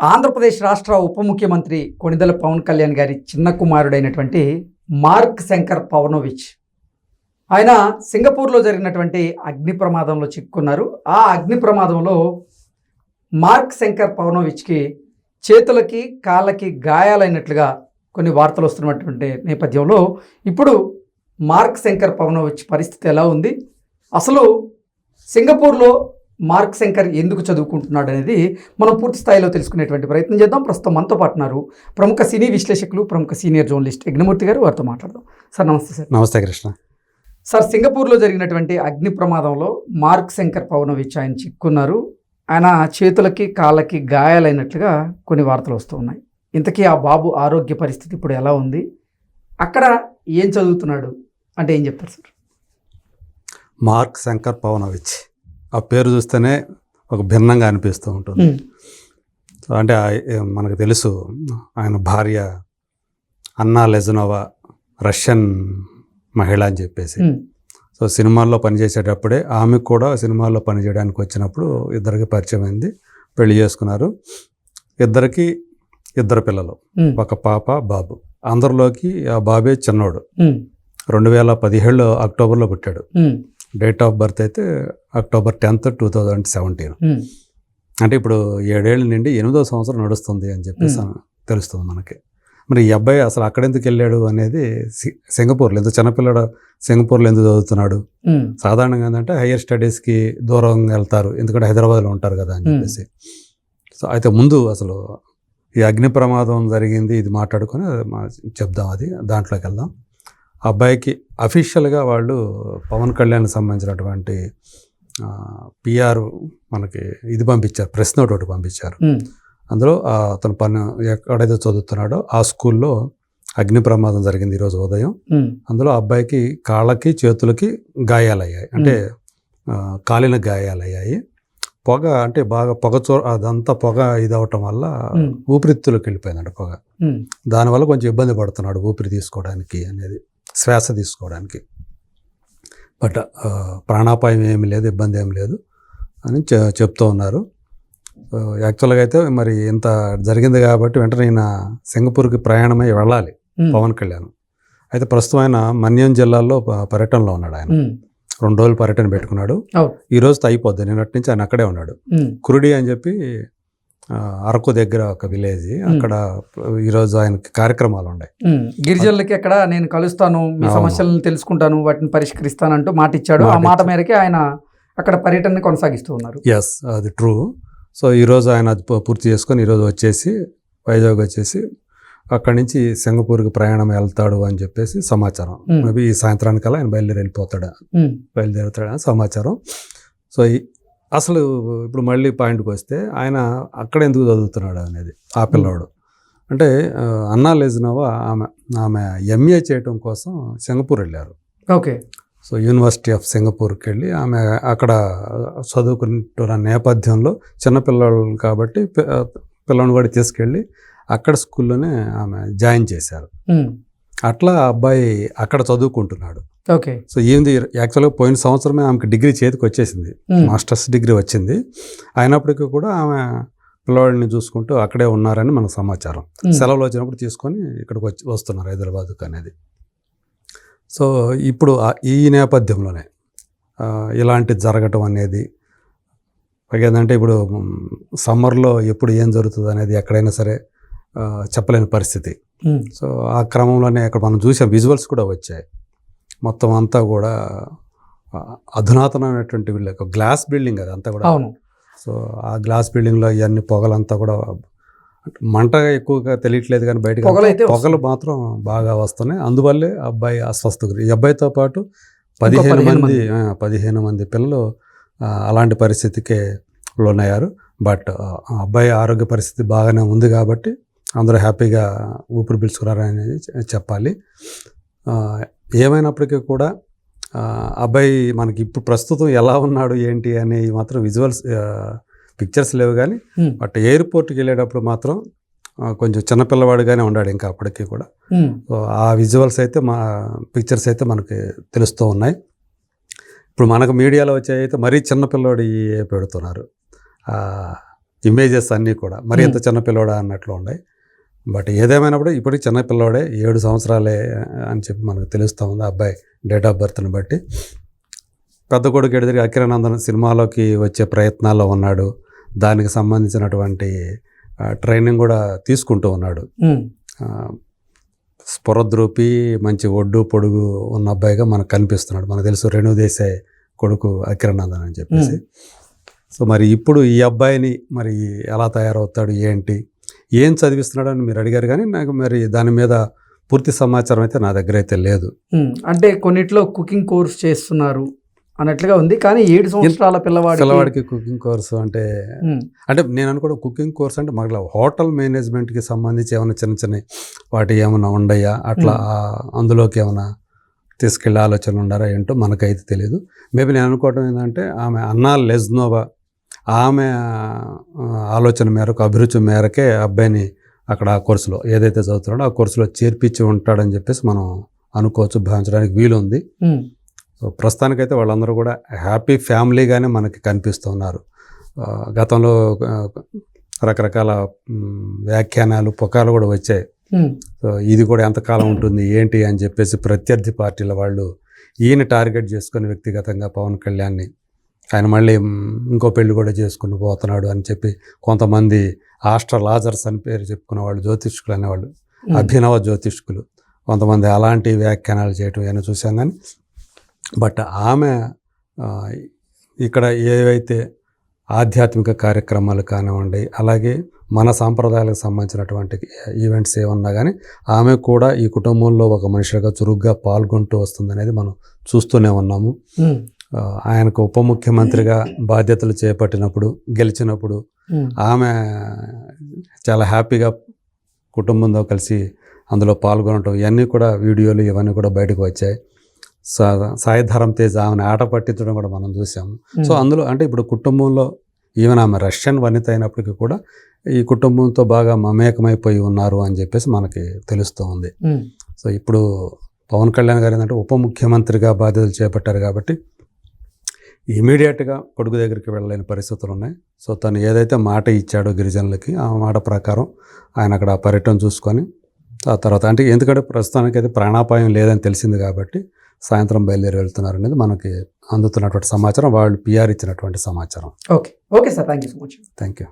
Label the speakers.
Speaker 1: ఆంధ్రప్రదేశ్ రాష్ట్ర ఉప ముఖ్యమంత్రి కొణిదెల పవన్ కళ్యాణ్ గారి చిన్న కుమారుడైనటువంటి మార్క్ శంకర్ పవనోవిచ్. ఆయన సింగపూర్లో జరిగినటువంటి అగ్ని ప్రమాదంలో చిక్కుకున్నారు ఆ అగ్ని ప్రమాదంలో మార్క్ శంకర్ పవనోవిచ్కి చేతులకి కాళ్ళకి గాయాలైనట్లుగా కొన్ని వార్తలు వస్తున్నటువంటి నేపథ్యంలో ఇప్పుడు మార్క్ శంకర్ పవనోవిచ్ పరిస్థితి ఎలా ఉంది? అసలు సింగపూర్లో మార్క్ శంకర్ ఎందుకు చదువుకుంటున్నాడు అనేది మనం పూర్తి స్థాయిలో తెలుసుకునేటువంటి ప్రయత్నం చేద్దాం. ప్రస్తుతం మనతో పాటు ఉన్నారు ప్రముఖ సినీ విశ్లేషకులు ప్రముఖ సీనియర్ జర్నలిస్ట్ యజ్ఞమూర్తి గారు. వారితో మాట్లాడదాం. సార్ నమస్తే సార్.
Speaker 2: నమస్తే కృష్ణ.
Speaker 1: సార్ సింగపూర్లో జరిగినటువంటి అగ్ని ప్రమాదంలో మార్క్ శంకర్ పవనోవిచ్ ఆయన చిక్కున్నారు. ఆయన చేతులకి కాళ్ళకి గాయాలైనట్లుగా కొన్ని వార్తలు వస్తూ ఉన్నాయి. ఇంతకీ ఆ బాబు ఆరోగ్య పరిస్థితి ఇప్పుడు ఎలా ఉంది? అక్కడ ఏం చదువుతున్నాడు? అంటే ఏం చెప్తారు సార్?
Speaker 2: మార్క్ శంకర్ పవనోవిచ్ ఆ పేరు చూస్తేనే ఒక భిన్నంగా అనిపిస్తూ ఉంటుంది. సో అంటే మనకు తెలుసు ఆయన భార్య అన్నా లెజనోవా రష్యన్ మహిళ అని చెప్పేసి. సో సినిమాల్లో పనిచేసేటప్పుడే ఆమె కూడా సినిమాల్లో పనిచేయడానికి వచ్చినప్పుడు ఇద్దరికి పరిచయం అయింది పెళ్ళి చేసుకున్నారు. ఇద్దరికి ఇద్దరు పిల్లలు ఒక పాప బాబు. అందరిలోకి ఆ బాబే చిన్నోడు. రెండు వేల పదిహేడులో అక్టోబర్లో పుట్టాడు. డేట్ ఆఫ్ బర్త్ అయితే October tenth two thousand seventeen అంటే ఇప్పుడు ఏడేళ్ళ నుండి ఎనిమిదో సంవత్సరం నడుస్తుంది అని చెప్పేసి తెలుస్తుంది మనకి. మరి ఈ అబ్బాయి అసలు అక్కడెందుకు వెళ్ళాడు అనేది సింగపూర్లో ఎందుకు చిన్నపిల్లడు సింగపూర్లో ఎందుకు చదువుతున్నాడు?
Speaker 1: ఉమ్,
Speaker 2: సాధారణంగా ఏంటంటే హయ్యర్ స్టడీస్కి దూరంగా వెళ్తారు. ఎందుకంటే హైదరాబాద్లో ఉంటారు కదా అని
Speaker 1: Hmm.
Speaker 2: చెప్పేసి. సో అయితే ముందు అసలు ఈ అగ్ని ప్రమాదం జరిగింది ఇది మాట్లాడుకొని చెప్దాం అది దాంట్లోకి వెళ్దాం. అబ్బాయికి అఫీషియల్గా వాళ్ళు పవన్ కళ్యాణ్ సంబంధించినటువంటి పిఆర్ మనకి ఇది పంపించారు ప్రెస్ నోట్ ఒకటి పంపించారు. అందులో అతను పని ఎక్కడైతే చదువుతున్నాడో ఆ స్కూల్లో అగ్ని ప్రమాదం జరిగింది ఈరోజు ఉదయం. అందులో అబ్బాయికి కాళ్ళకి చేతులకి గాయాలయ్యాయి. అంటే కాలిన గాయాలయ్యాయి. పొగ అంటే బాగా పొగ చో అదంతా పొగ ఇదవటం వల్ల ఊపిరితిత్తులోకి వెళ్ళిపోయిందంట పొగ. దానివల్ల కొంచెం ఇబ్బంది పడుతున్నాడు ఊపిరి తీసుకోవడానికి అనేది. శ్వాస తీసుకోవడానికి. బట్ ప్రాణాపాయం ఏమీ లేదు ఇబ్బంది ఏమి లేదు అని చె- చెప్తూ ఉన్నారు. యాక్చువల్గా అయితే మరి ఇంత జరిగింది కాబట్టి వెంటనే ఈయన సింగపూర్కి ప్రయాణమై వెళ్ళాలి పవన్ కళ్యాణ్. అయితే ప్రస్తుతం ఆయన మన్యం జిల్లాలో పర్యటనలో ఉన్నాడు ఆయన. రెండు రోజులు పర్యటన పెట్టుకున్నాడు. ఈ రోజుతో అయిపోద్ది నిన్నటి నుంచి ఆయన అక్కడే ఉన్నాడు. కురుడి అని చెప్పి అరకు దగ్గర ఒక విలేజ్. అక్కడ ఈరోజు ఆయనకి కార్యక్రమాలు ఉన్నాయి
Speaker 1: గిరిజనులకి అక్కడ నేను కలుస్తాను మీ. సమస్యలను తెలుసుకుంటాను వాటిని పరిష్కరిస్తానంటూ మాట ఇచ్చాడు ఆ
Speaker 2: మాట.
Speaker 1: మేరకే ఆయన అక్కడ పర్యటనని కొనసాగిస్తూ ఉన్నారు.
Speaker 2: ఎస్ అది ట్రూ సో ఈరోజు ఆయన అది పూర్తి చేసుకొని ఈరోజు వచ్చేసి వైజాగ్ వచ్చేసి అక్కడి నుంచి సింగపూర్కి ప్రయాణం వెళ్తాడు అని చెప్పేసి సమాచారం. మేబీ ఈ సాయంత్రానికల్లా ఆయన బయలుదేరి వెళ్ళిపోతాడు?
Speaker 1: ఉమ్,
Speaker 2: బయలుదేరుతాడని సమాచారం. సో ఈ- అసలు ఇప్పుడు మళ్ళీ పాయింట్కి వస్తే ఆయన అక్కడ ఎందుకు చదువుతున్నాడు అనేది ఆ పిల్లవాడు అంటే అన్నా లేజినోవా ఆమె ఆమె ఎంఏ చేయటం కోసం సింగపూర్ వెళ్ళారు.
Speaker 1: ఓకే.
Speaker 2: సో యూనివర్సిటీ ఆఫ్ సింగపూర్కి వెళ్ళి ఆమె అక్కడ చదువుకుంటున్న నేపథ్యంలో చిన్నపిల్లలు కాబట్టి పిల్లని కూడా తీసుకెళ్ళి అక్కడ స్కూల్లోనే ఆమె జాయిన్ చేశారు.
Speaker 1: ఉమ్,
Speaker 2: అట్లా అబ్బాయి అక్కడ చదువుకుంటున్నాడు.
Speaker 1: ఓకే.
Speaker 2: సో ఏంది యాక్చువల్గా పోయిన సంవత్సరమే ఆమెకి డిగ్రీ చేతికి వచ్చేసింది. మాస్టర్స్ డిగ్రీ వచ్చింది. అయినప్పటికీ కూడా ఆమె పిల్లవాడిని చూసుకుంటూ అక్కడే ఉన్నారని మనకు సమాచారం. సెలవులు వచ్చినప్పుడు తీసుకొని ఇక్కడికి వచ్చి వస్తున్నారు హైదరాబాద్కు అనేది. సో ఇప్పుడు ఈ నేపథ్యంలోనే ఇలాంటి జరగటం అనేది ఏంటంటే ఇప్పుడు సమ్మర్లో ఎప్పుడు ఏం జరుగుతుంది అనేది ఎక్కడైనా సరే చెప్పలేని పరిస్థితి. సో ఆ క్రమంలోనే అక్కడ మనం చూసాం విజువల్స్ కూడా వచ్చాయి. మొత్తం అంతా కూడా అధునాతనమైనటువంటి వీళ్ళ యొక్క గ్లాస్ బిల్డింగ్ అది అంతా కూడా.
Speaker 1: అవును.
Speaker 2: సో ఆ గ్లాస్ బిల్డింగ్లో ఇవన్నీ పొగలంతా కూడా మంట ఎక్కువగా తెలియట్లేదు కానీ బయటకు పొగలు మాత్రం బాగా వస్తున్నాయి. అందువల్లే ఆ అబ్బాయి అస్వస్థ ఈ అబ్బాయితో పాటు పదిహేను
Speaker 1: 15
Speaker 2: మంది పదిహేను మంది పిల్లలు అలాంటి పరిస్థితికే లోనయ్యారు. బట్ ఆ అబ్బాయి ఆరోగ్య పరిస్థితి బాగానే ఉంది కాబట్టి అందరూ హ్యాపీగా ఊపిరి పీల్చుకున్నారనేది చె- చెప్పాలి ఏమైనప్పటికీ కూడా అబ్బాయి మనకి ఇప్పుడు ప్రస్తుతం ఎలా ఉన్నాడు ఏంటి అని మాత్రం విజువల్స్ పిక్చర్స్ లేవు కానీ బట్ ఎయిర్పోర్ట్కి వెళ్ళేటప్పుడు మాత్రం కొంచెం చిన్నపిల్లవాడిగానే ఉన్నాడు ఇంకా అప్పటికి కూడా. ఆ విజువల్స్ అయితే మా పిక్చర్స్ అయితే మనకి తెలుస్తూ ఉన్నాయి. ఇప్పుడు మనకు మీడియాలో వచ్చే అయితే మరీ చిన్నపిల్లవాడి పెడుతున్నారు. ఇమేజెస్ అన్నీ కూడా. మరి ఇంత
Speaker 1: Hmm.
Speaker 2: చిన్న పిల్లోడా అన్నట్లు ఉన్నాయి. బట్ ఏదేమైనప్పుడు ఇప్పటికి చిన్న పిల్లోడే ఏడు సంవత్సరాలే అని చెప్పి మనకు తెలుస్తూ ఉంది అబ్బాయి డేట్ ఆఫ్ బర్త్ని బట్టి. పెద్ద కొడుకు ఎడిదిరి అకిరానందన్ సినిమాలోకి వచ్చే ప్రయత్నాల్లో ఉన్నాడు. దానికి సంబంధించినటువంటి ట్రైనింగ్ కూడా తీసుకుంటూ ఉన్నాడు. స్పొరద్రూపి మంచి ఒడ్డు పొడుగు ఉన్న అబ్బాయిగా మనకు కనిపిస్తున్నాడు. మనకు తెలుసు రేణు దేశాయ్ కొడుకు అకిరానందన్ అని చెప్పేసి. సో మరి ఇప్పుడు ఈ అబ్బాయిని మరి ఎలా తయారవుతాడు? ఏంటి? ఏం చదివిస్తున్నాడు అని మీరు అడిగారు కానీ నాకు మరి దాని మీద పూర్తి సమాచారం అయితే నా దగ్గర అయితే లేదు.
Speaker 1: అంటే కొన్నిట్లో కుకింగ్ కోర్స్ చేస్తున్నారు అన్నట్లుగా ఉంది. కానీ ఏడు సంవత్సరాల పిల్లవాడికి
Speaker 2: పిల్లవాడికి కుకింగ్ కోర్సు అంటే అంటే నేను అనుకోవడం కుకింగ్ కోర్స్ అంటే మళ్ళీ హోటల్ మేనేజ్మెంట్కి సంబంధించి ఏమైనా చిన్న చిన్న వాటి ఏమైనా ఉండయా? అట్లా అందులోకి ఏమైనా తీసుకెళ్ళే ఆలోచనలు ఉండారా ఏంటో మనకైతే తెలియదు మేబీ నేను అనుకోవడం ఏంటంటే ఆమె అన్నా లెజ్నోవా ఆమె ఆలోచన మేరకు అభిరుచి మేరకే అబ్బాయిని అక్కడ ఆ కోర్సులో ఏదైతే చదువుతున్నాడో ఆ కోర్సులో చేర్పించి ఉంటాడని చెప్పేసి మనం అనుకోవచ్చు భావించడానికి వీలు ఉంది
Speaker 1: ఉమ్,
Speaker 2: సో ప్రస్తుతానికైతే వాళ్ళందరూ కూడా హ్యాపీ ఫ్యామిలీగానే మనకి కనిపిస్తున్నారు. గతంలో రకరకాల వ్యాఖ్యానాలు పుకాలు కూడా వచ్చాయి. సో ఇది కూడా ఎంతకాలం ఉంటుంది ఏంటి అని చెప్పేసి ప్రత్యర్థి పార్టీల వాళ్ళు ఈయన టార్గెట్ చేసుకుని వ్యక్తిగతంగా పవన్ కళ్యాణ్ని ఆయన మళ్ళీ ఇంకో పెళ్ళి కూడా చేసుకుని పోతున్నాడు అని చెప్పి కొంతమంది ఆస్ట్రలాజర్స్ అని పేరు చెప్పుకున్న వాళ్ళు జ్యోతిష్కులు అనేవాళ్ళు. అభినవ జ్యోతిష్కులు కొంతమంది అలాంటి వ్యాఖ్యానాలు చేయటం ఏమైనా చూసాం కానీ బట్ ఆమె ఇక్కడ ఏవైతే ఆధ్యాత్మిక కార్యక్రమాలు కానివ్వండి అలాగే మన సాంప్రదాయాలకు సంబంధించినటువంటి ఈవెంట్స్ ఏమన్నా కానీ ఆమె కూడా ఈ కుటుంబంలో ఒక మనిషిగా చురుగ్గా పాల్గొంటూ వస్తుంది అనేది మనం చూస్తూనే ఉన్నాము ఆయనకు ఉప ముఖ్యమంత్రిగా బాధ్యతలు చేపట్టినప్పుడు గెలిచినప్పుడు ఆమె చాలా హ్యాపీగా కుటుంబంతో కలిసి అందులో పాల్గొనటం ఇవన్నీ కూడా వీడియోలు ఇవన్నీ కూడా బయటకు వచ్చాయి. సా- సాయిధరం తేజ్ ఆమెను ఆట పట్టించడం కూడా మనం చూసాము సో అందులో అంటే ఇప్పుడు కుటుంబంలో ఈవెన్ ఆమె రష్యన్ వనిత అయినప్పటికీ కూడా ఈ కుటుంబంతో బాగా మమేకమైపోయి ఉన్నారు అని చెప్పేసి మనకి తెలుస్తూ ఉంది. సో ఇప్పుడు పవన్ కళ్యాణ్ గారు ఏంటంటే ఉప ముఖ్యమంత్రిగా బాధ్యతలు చేపట్టారు కాబట్టి ఇమీడియట్గా కొడుకు దగ్గరికి వెళ్ళలేని పరిస్థితులు ఉన్నాయి. సో తను ఏదైతే మాట ఇచ్చాడో గిరిజనులకి ఆ మాట ప్రకారం ఆయన అక్కడ పర్యటన చూసుకొని ఆ తర్వాత అంటే ఎందుకంటే ప్రస్తుతానికి అయితే ప్రాణాపాయం లేదని తెలిసింది కాబట్టి సాయంత్రం బయలుదేరి వెళ్తున్నారు అనేది మనకి అందుతున్నటువంటి సమాచారం వాళ్ళు పిఆర్ ఇచ్చినటువంటి సమాచారం.
Speaker 1: Okay. Okay sir. Thank you so much.
Speaker 2: Thank you